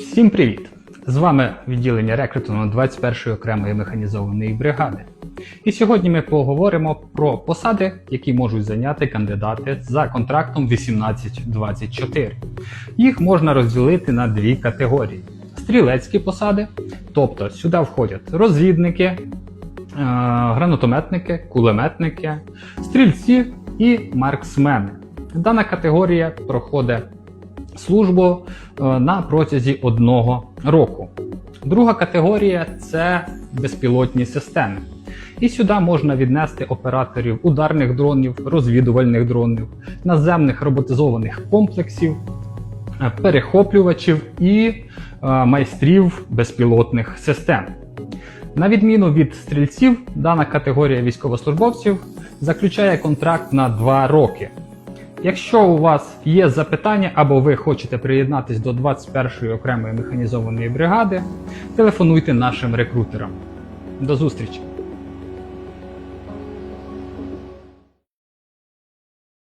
Всім привіт! З вами відділення рекрутингу 21-ї окремої механізованої бригади. І сьогодні ми поговоримо про посади, які можуть зайняти кандидати за контрактом 1824. Їх можна розділити на дві категорії: стрілецькі посади, тобто сюди входять розвідники, е, гранатометники, кулеметники, стрільці і марксмени. Дана категорія проходить службу е, на протязі одного року. Друга категорія це безпілотні системи. І сюди можна віднести операторів ударних дронів, розвідувальних дронів, наземних роботизованих комплексів, е, перехоплювачів і е, майстрів безпілотних систем. На відміну від стрільців, дана категорія військовослужбовців заключає контракт на 2 роки. Якщо у вас є запитання або ви хочете приєднатись до 21-ї окремої механізованої бригади, телефонуйте нашим рекрутерам. До зустрічі!